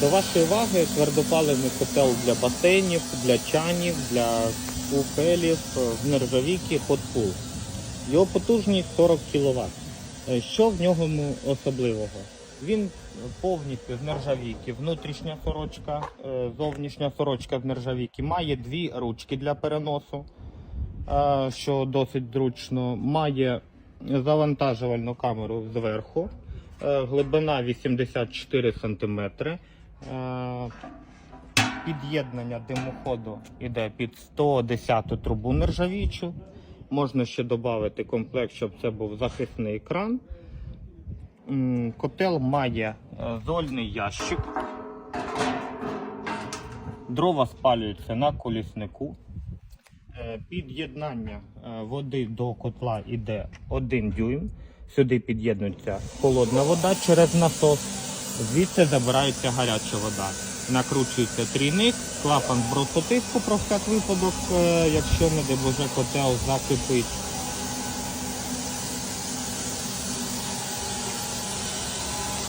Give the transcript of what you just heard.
До вашої уваги твердопаливний котел для басейнів, для чанів, для купелів, в нержавійки Hotpool. Його потужність 40 кВт. Що в ньому особливого? Він повністю з нержавійки, внутрішня сорочка, е, зовнішня сорочка з нержавійки, має дві ручки для переносу, е, що досить зручно. Має завантажувальну камеру зверху, е, глибина 84 см. Під'єднання димоходу йде під 110 трубу нержавічу. Можна ще додати комплект, щоб це був захисний екран. Котел має е, зольний ящик. Дрова спалюються на коліснику. Е, Під'єднання е, води до котла йде 1 дюйм. Сюди під'єднується холодна вода через насос. Звідси забирається гаряча вода. Накручується трійник, клапан бросотиску про всяк випадок, е, якщо не де Боже котел закипить.